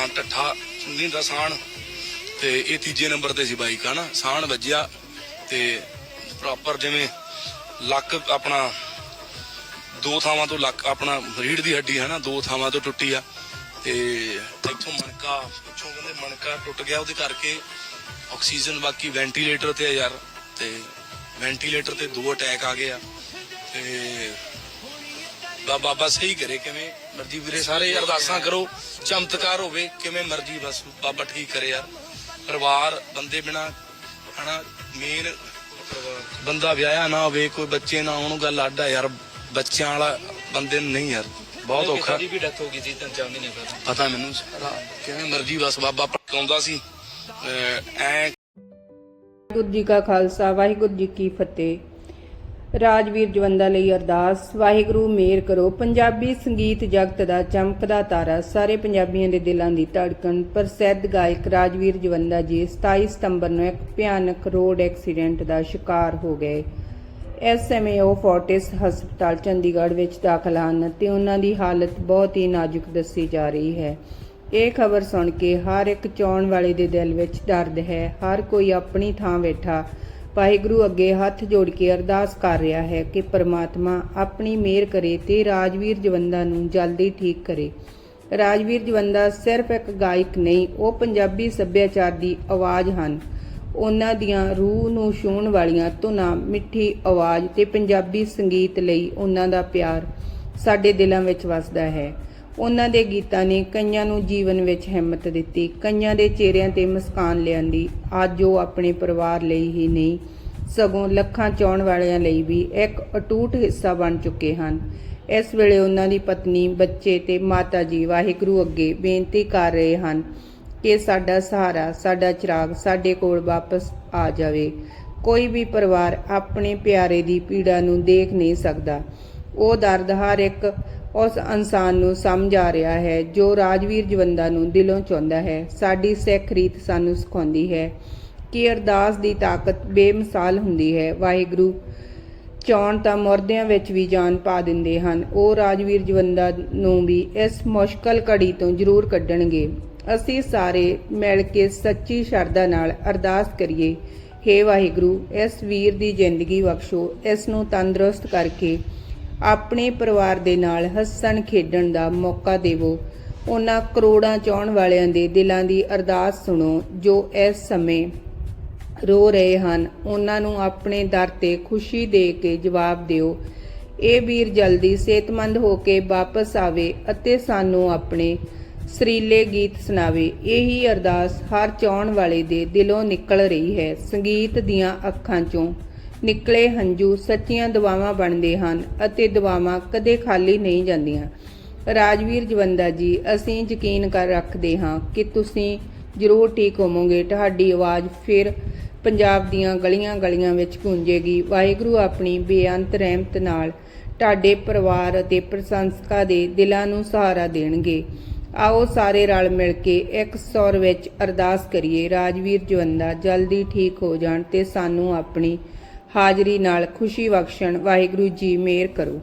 ਆਪਣਾ ਟੱਠਾ ਸੁੰਨੀ। ਦਾ ਤੇ ਇਹ ਤੀਜੇ ਨੰਬਰ ਤੇ ਸੀ ਬਾਈਕ, ਹਨਾ? ਸਾਣ ਵੱਜਿਆ ਤੇ ਪ੍ਰੋਪਰ ਜਿਵੇਂ ਲੱਕ ਆਪਣਾ ਦੋ ਥਾਵਾਂ ਤੋਂ ਲੱਕ ਆਪਣਾ ਰੀੜ ਦੀ ਹੱਡੀ ਹੈ ਨਾ ਦੋ ਥਾਵਾਂ ਤੋਂ ਟੁੱਟੀ ਆ। ਤੇ ਇੱਥੋਂ ਮਣਕਾ, ਪਿੱਛੋਂ ਕਹਿੰਦੇ ਮਣਕਾ ਟੁੱਟ ਗਿਆ ਉਹਦੇ ਕਰਕੇ ਆਕਸੀਜਨ, ਬਾਕੀ ਵੈਂਟੀਲੇਟਰ ਤੇ ਆ ਯਾਰ। ਤੇ ਵੈਂਟੀਲੇਟਰ ਤੇ ਦੋ ਅਟੈਕ ਆ ਗਏ ਆ। ਤੇ ਬਾਬਾ ਸਹੀ ਕਰੇ ਕਿਵੇਂ? ਮਰਜ਼ੀ ਵੀਰੇ ਸਾਰੇ ਅਰਦਾਸਾਂ ਕਰੋ ਚਮਤਕਾਰ ਹੋਵੇ ਕਿਵੇਂ ਮਰਜ਼ੀ ਬਸ ਬਾਬਾ ਠੀਕ ਕਰੇ ਯਾਰ। ਪਰਿਵਾਰ ਬੰਦੇ ਬਿਨਾ ਹਨਾ ਮੇਨ ਬੰਦਾ ਵਿਆਹਿਆ ਨਾ ਹੋਵੇ ਕੋਈ ਬੱਚੇ ਨਾ ਹੋਣ ਗੱਲ ਅੱਡ ਆ ਯਾਰ। ਬੱਚਿਆਂ ਵਾਲਾ ਬੰਦੇ ਨੂੰ ਨਹੀਂ ਯਾਰ ਬਹੁਤ ਔਖਾ। ਦੀ ਵੀ ਡੈਥ ਹੋ ਗਈ ਸੀ ਤਿੰਨ ਚਾਰ ਮਹੀਨੇ ਪਹਿਲਾਂ। ਪਤਾ ਮੈਨੂੰ ਕਿਵੇਂ ਮਰਜ਼ੀ ਬਸ ਬਾਬਾ ਪਕਾਉਂਦਾ ਸੀ। ਐ ਵਾਹਿਗੁਰੂ ਜੀ ਕਾ ਖਾਲਸਾ ਵਾਹਿਗੁਰੂ ਜੀ ਕੀ ਫਤਿਹ। ਰਾਜਵੀਰ ਜਵੰਦਾ ਲਈ ਅਰਦਾਸ, ਵਾਹਿਗੁਰੂ ਮੇਰ ਕਰੋ। ਪੰਜਾਬੀ ਸੰਗੀਤ ਜਗਤ ਦਾ ਚਮਕਦਾ ਤਾਰਾ, ਸਾਰੇ ਪੰਜਾਬੀਆਂ ਦੇ ਦਿਲਾਂ ਦੀ ਧੜਕਣ। ਪ੍ਰਸਿੱਧ ਗਾਇਕ ਰਾਜਵੀਰ ਜਵੰਦਾ ਜੀ 27 ਸਤੰਬਰ ਨੂੰ ਇੱਕ ਭਿਆਨਕ ਰੋਡ ਐਕਸੀਡੈਂਟ ਦਾ ਸ਼ਿਕਾਰ ਹੋ ਗਏ। ਇਸ ਸਮੇਂ ਉਹ ਫੋਰਟਿਸ ਹਸਪਤਾਲ ਚੰਡੀਗੜ੍ਹ ਵਿੱਚ ਦਾਖਲ ਹਨ ਤੇ ਉਹਨਾਂ ਦੀ ਹਾਲਤ ਬਹੁਤ ਹੀ ਨਾਜ਼ੁਕ ਦੱਸੀ ਜਾ ਰਹੀ ਹੈ। ਇਹ ਖਬਰ ਸੁਣ ਕੇ ਹਰ ਇੱਕ ਚਾਉਣ ਵਾਲੇ ਦੇ ਦਿਲ ਵਿੱਚ ਦਰਦ ਹੈ। ਹਰ ਕੋਈ ਆਪਣੀ ਥਾਂ ਬੈਠਾ ਵਾਹਿਗੁਰੂ ਅੱਗੇ ਹੱਥ ਜੋੜ ਕੇ ਅਰਦਾਸ ਕਰ ਰਿਹਾ ਹੈ ਕਿ ਪਰਮਾਤਮਾ ਆਪਣੀ ਮਿਹਰ ਕਰੇ ਤੇ ਰਾਜਵੀਰ ਜਵੰਦਾ ਨੂੰ ਜਲਦੀ ਠੀਕ ਕਰੇ। ਰਾਜਵੀਰ ਜਵੰਦਾ ਸਿਰਫ ਇੱਕ ਗਾਇਕ ਨਹੀਂ, ਉਹ ਪੰਜਾਬੀ ਸੱਭਿਆਚਾਰ ਦੀ ਆਵਾਜ਼ ਹਨ। ਉਹਨਾਂ ਦੀਆਂ ਰੂਹ ਨੂੰ ਛੂਹਣ ਵਾਲੀਆਂ ਧੁਨਾਂ, ਮਿੱਠੀ ਆਵਾਜ਼ ਤੇ ਪੰਜਾਬੀ ਸੰਗੀਤ ਲਈ ਉਹਨਾਂ ਦਾ ਪਿਆਰ ਸਾਡੇ ਦਿਲਾਂ ਵਿੱਚ ਵਸਦਾ ਹੈ। ਉਹਨਾਂ ਦੇ ਗੀਤਾਂ ਨੇ ਕਈਆਂ ਨੂੰ ਜੀਵਨ ਵਿੱਚ ਹਿੰਮਤ ਦਿੱਤੀ, ਕਈਆਂ ਦੇ ਚਿਹਰਿਆਂ ਤੇ ਮੁਸਕਾਨ ਲਿਆਂਦੀ। ਅੱਜ ਉਹ ਆਪਣੇ ਪਰਿਵਾਰ ਲਈ ਹੀ ਨਹੀਂ, ਸਗੋਂ ਲੱਖਾਂ ਚਾਉਣ ਵਾਲਿਆਂ ਲਈ ਵੀ ਇੱਕ ਅਟੂਟ ਹਿੱਸਾ ਬਣ ਚੁੱਕੇ ਹਨ। ਇਸ ਵੇਲੇ ਉਹਨਾਂ ਦੀ ਪਤਨੀ, ਬੱਚੇ ਤੇ ਮਾਤਾ ਜੀ ਵਾਹਿਗੁਰੂ ਅੱਗੇ ਬੇਨਤੀ ਕਰ ਰਹੇ ਹਨ ਕਿ ਸਾਡਾ ਸਹਾਰਾ, ਸਾਡਾ ਚਿਰਾਗ ਸਾਡੇ ਕੋਲ ਵਾਪਸ ਆ ਜਾਵੇ। ਕੋਈ ਵੀ ਪਰਿਵਾਰ ਆਪਣੇ ਪਿਆਰੇ ਦੀ ਪੀੜਾ ਨੂੰ ਦੇਖ ਨਹੀਂ ਸਕਦਾ। ਉਹ ਦਰਦ ਹਰ ਇੱਕ ਉਸ ਇਨਸਾਨ ਨੂੰ ਸਮਝ ਆ ਰਿਹਾ ਹੈ, ਜੋ ਰਾਜਵੀਰ ਜਵੰਦਾ ਨੂੰ ਦਿਲੋਂ ਚਾਹੁੰਦਾ ਹੈ। ਸਾਡੀ ਸਿੱਖ ਰੀਤ ਸਾਨੂੰ ਸਿਖਾਉਂਦੀ ਹੈ ਕਿ ਅਰਦਾਸ ਦੀ ਤਾਕਤ ਬੇਮਿਸਾਲ ਹੁੰਦੀ ਹੈ। ਵਾਹਿਗੁਰੂ ਚਾਉਣ ਤਾਂ ਮੁਰਦਿਆਂ ਵਿੱਚ ਵੀ ਜਾਨ ਪਾ ਦਿੰਦੇ ਹਨ। ਉਹ ਰਾਜਵੀਰ ਜਵੰਦਾ ਨੂੰ ਵੀ ਇਸ ਮੁਸ਼ਕਲ ਘੜੀ ਤੋਂ ਜ਼ਰੂਰ ਕੱਢਣਗੇ। ਅਸੀਂ ਸਾਰੇ ਮਿਲ ਕੇ ਸੱਚੀ ਸ਼ਰਧਾ ਨਾਲ ਅਰਦਾਸ ਕਰੀਏ हे ਵਾਹਿਗੁਰੂ, ਇਸ ਵੀਰ ਦੀ ਜ਼ਿੰਦਗੀ ਬਖਸ਼ੋ, ਇਸ ਨੂੰ ਤੰਦਰੁਸਤ ਕਰਕੇ ਆਪਣੇ ਪਰਿਵਾਰ ਦੇ ਨਾਲ ਹੱਸਣ ਖੇਡਣ ਦਾ ਮੌਕਾ ਦੇਵੋ। ਉਹਨਾਂ ਕਰੋੜਾਂ ਚਾਹਣ ਵਾਲਿਆਂ ਦੇ ਦਿਲਾਂ ਦੀ ਅਰਦਾਸ ਸੁਣੋ, ਜੋ ਇਸ ਸਮੇਂ ਰੋ ਰਹੇ ਹਨ। ਉਹਨਾਂ ਨੂੰ ਆਪਣੇ ਦਰ ਤੇ ਖੁਸ਼ੀ ਦੇ ਕੇ ਜਵਾਬ ਦਿਓ। ਇਹ ਵੀਰ ਜਲਦੀ ਸਿਹਤਮੰਦ ਹੋ ਕੇ ਵਾਪਸ ਆਵੇ ਅਤੇ ਸਾਨੂੰ ਆਪਣੇ ਸਰੀਲੇ ਗੀਤ ਸੁਣਾਵੇ। ਇਹੀ ਅਰਦਾਸ ਹਰ ਚਾਹਣ ਵਾਲੇ ਦੇ ਦਿਲੋਂ ਨਿਕਲ ਰਹੀ ਹੈ। ਸੰਗੀਤ ਦੀਆਂ ਅੱਖਾਂ ਚੋਂ ਨਿਕਲੇ ਹੰਝੂ ਸੱਚੀਆਂ ਦਵਾਵਾਂ ਬਣਦੇ ਹਨ ਅਤੇ ਦਵਾਵਾਂ ਕਦੇ ਖਾਲੀ ਨਹੀਂ ਜਾਂਦੀਆਂ। ਰਾਜਵੀਰ ਜਵੰਦਾ ਜੀ, ਅਸੀਂ ਯਕੀਨ ਕਰ ਰੱਖਦੇ ਹਾਂ ਕਿ ਤੁਸੀਂ ਜ਼ਰੂਰ ਠੀਕ ਹੋਵੋਗੇ। ਤੁਹਾਡੀ ਆਵਾਜ਼ ਫਿਰ ਪੰਜਾਬ ਦੀਆਂ ਗਲੀਆਂ ਗਲੀਆਂ ਵਿੱਚ ਗੂੰਜੇਗੀ। ਵਾਹਿਗੁਰੂ ਆਪਣੀ ਬੇਅੰਤ ਰਹਿਮਤ ਨਾਲ ਤੁਹਾਡੇ ਪਰਿਵਾਰ ਅਤੇ ਪ੍ਰਸ਼ੰਸਕਾਂ ਦੇ ਦਿਲਾਂ ਨੂੰ ਸਹਾਰਾ ਦੇਣਗੇ। ਆਓ ਸਾਰੇ ਰਲ ਮਿਲ ਕੇ ਇੱਕ ਸੁਰ ਵਿੱਚ ਅਰਦਾਸ ਕਰੀਏ। ਰਾਜਵੀਰ ਜਵੰਦਾ, ਜਲਦੀ ਠੀਕ ਹੋ ਜਾਣ ਤੇ ਸਾਨੂੰ ਆਪਣੀ ਹਾਜ਼ਰੀ ਨਾਲ ਖੁਸ਼ੀ ਬਖਸ਼ਣ ਵਾਹਿਗੁਰੂ ਜੀ ਮਿਹਰ ਕਰੋ।